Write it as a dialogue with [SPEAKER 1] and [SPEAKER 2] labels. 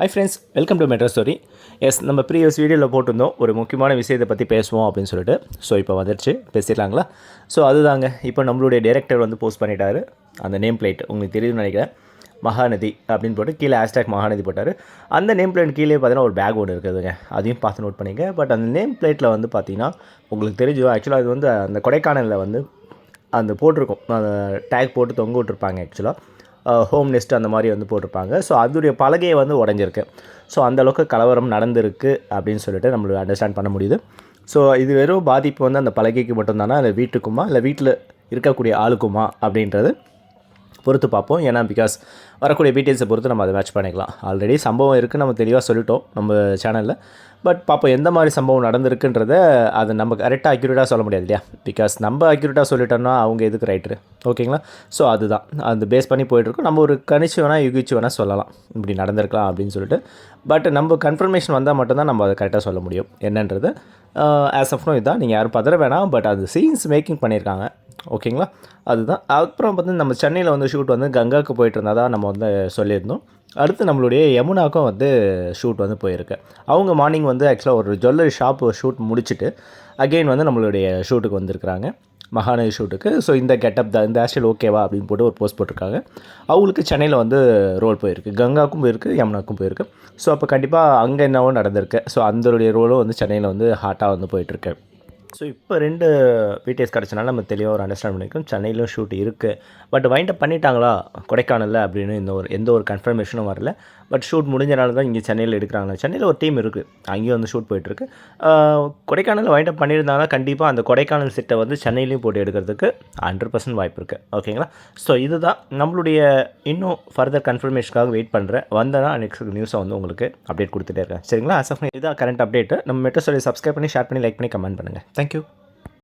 [SPEAKER 1] Hi friends welcome to metro story yes நம்ம previous வீடியோவில் போட்டிருந்தோம். ஒரு முக்கியமான விஷயத்தை பற்றி பேசுவோம் அப்படின்னு சொல்லிட்டு. ஸோ இப்போ வந்துடுச்சு பேசிடலாங்களா? ஸோ அதுதாங்க. இப்போ நம்மளுடைய டேரக்டர் வந்து போஸ்ட் பண்ணிட்டாரு. அந்த நேம் பிளேட் உங்களுக்கு தெரியும்னு நினைக்கிறேன். மகாநதி அப்படின்னு போட்டு கீழே ஹேஷ்டாக் மகாநதி போட்டார். அந்த நேம் பிளேட் கீழே பார்த்தீங்கன்னா ஒரு பேக் ஒன்று இருக்குதுங்க. அதையும் பார்த்து நோட் பண்ணிங்க. பட் அந்த நேம் பிளேட்டில் வந்து பார்த்தீங்கன்னா உங்களுக்கு தெரிஞ்சு ஆக்சுவலாக அது வந்து அந்த கொடைக்கானலில் வந்து அந்த போட்டிருக்கும். அந்த டேக் போட்டு தொங்க விட்டுருப்பாங்க ஆக்சுவலாக ஹோம் நெஸ்ட் அந்த மாதிரி வந்து போட்டிருப்பாங்க. ஸோ அதோடைய பலகையை வந்து உடஞ்சிருக்கு. ஸோ அந்தளவுக்கு கலவரம் நடந்திருக்கு அப்படின்னு சொல்லிட்டு நம்மளுக்கு அண்டர்ஸ்டாண்ட் பண்ண முடியுது. ஸோ இது வெறும் பாதிப்பு வந்து அந்த பலகைக்கு மட்டும்தானா? இல்லை வீட்டுக்குமா? இல்லை வீட்டில் இருக்கக்கூடிய ஆளுக்குமா? அப்படின்றது பொறுத்து பார்ப்போம். ஏன்னா பிகாஸ் வரக்கூடிய டீட்டெயில்ஸை பொறுத்து நம்ம அதை மேட்ச் பண்ணிக்கலாம். ஆல்ரெடி சம்பவம் இருக்குது நம்ம தெளிவாக சொல்லிட்டோம் நம்ம சேனலில் பட் பார்ப்போம் எந்த மாதிரி சம்பவம் நடந்திருக்குன்றத அதை நம்ம கரெக்டாக அக்யூரேட்டாக சொல்ல முடியாது இல்லையா? பிகாஸ் நம்ம அக்யூரேட்டாக சொல்லிட்டோம்னா அவங்க எதுக்கு ரைட்ரு ஓகேங்களா ஸோ அதுதான். அந்த பேஸ் பண்ணி போயிட்டுருக்கோம். நம்ம ஒரு கணிச்சு வேணால் யுகிச்சு வேணால் சொல்லலாம். இப்படி நடந்திருக்கலாம் அப்படின்னு சொல்லிட்டு. பட் நம்ம கன்ஃபர்மேஷன் வந்தால் மட்டும்தான் நம்ம அதை கரெக்டாக சொல்ல முடியும். என்னன்றது ஆஸ் அஃப்னோ இதுதான் நீங்கள் யாரும் பதற வேணாம். பட் அது சீன்ஸ் மேக்கிங் பண்ணியிருக்காங்க. ஓகேங்களா? அதுதான். அப்புறம் பார்த்து நம்ம சென்னையில் வந்து ஷூட் வந்து கங்காவுக்கு போயிட்டு இருந்தால் தான் நம்ம வந்து சொல்லியிருந்தோம். அடுத்து நம்மளுடைய யமுனாக்கும் வந்து ஷூட் வந்து போயிருக்கு. அவங்க மார்னிங் வந்து ஆக்சுவலாக ஒரு ஜுவல்லரி ஷாப் ஷூட் முடிச்சுட்டு அகெயின் வந்து நம்மளுடைய ஷூட்டுக்கு வந்திருக்கிறாங்க. மகாநதி ஷூட்டுக்கு ஸோ இந்த கெட்டப் தான் இந்த ஹேர்ஸ்டைல் ஓகேவா அப்படின்னு போட்டு ஒரு போஸ்ட் போட்டிருக்காங்க. அவங்களுக்கு சென்னையில் வந்து ரோல் போயிருக்கு. கங்காவுக்கும் போயிருக்கு யமுனாக்கும் போயிருக்கு. ஸோ அப்போ கண்டிப்பாக அங்கே என்னவோ நடந்திருக்கு. ஸோ அந்தருடைய ரோலும் வந்து சென்னையில் வந்து ஹாட்டாக வந்து போயிட்டுருக்கு. ஸோ இப்போ ரெண்டு பிடிஎஸ் கிடச்சனால நம்ம தெளிவாக ஒரு அண்டர்ஸ்டாண்ட் பண்ணியிருக்கோம் சென்னையிலும் ஷூட் இருக்குது பட் வைண்ட் அப் பண்ணிட்டாங்களா? கொடைக்கானலில் அப்படின்னு இந்த ஒரு எந்த ஒரு கன்ஃபர்மேஷனும் வரல. பட் ஷூட் முடிஞ்சனால தான் இங்கே சென்னையில் எடுக்கிறாங்க. சென்னையில் ஒரு டீம் இருக்குது அங்கேயும் வந்து ஷூட் போயிட்டுருக்கு கொடைக்கானலில் வைண்ட் அப் பண்ணியிருந்தாங்கன்னா கண்டிப்பாக அந்த கொடைக்கானல் செட்டை வந்து சென்னையிலையும் போட்டு எடுக்கிறதுக்கு ஹண்ட்ரட் பர்சன்ட் வாய்ப்பு இருக்குது ஓகேங்களா ஸோ இதுதான் நம்மளுடைய இன்னும் ஃபர்தர் கன்ஃபர்மேஷனுக்காக வெயிட் பண்ணுறேன் வந்தேன்னா நெக்ஸ்ட் நியூஸை வந்து உங்களுக்கு அப்டேட் கொடுத்துட்டே இருக்கேன். சரிங்களா? அசஃப் இதான் கரண்ட் அப்டேட்டு நம்ம மெட்ரோ சொல்லி சப்ஸ்கிரைப் பண்ணி ஷேர் பண்ணி லைக் பண்ணி கமெண்ட் பண்ணுங்கள் Thank you.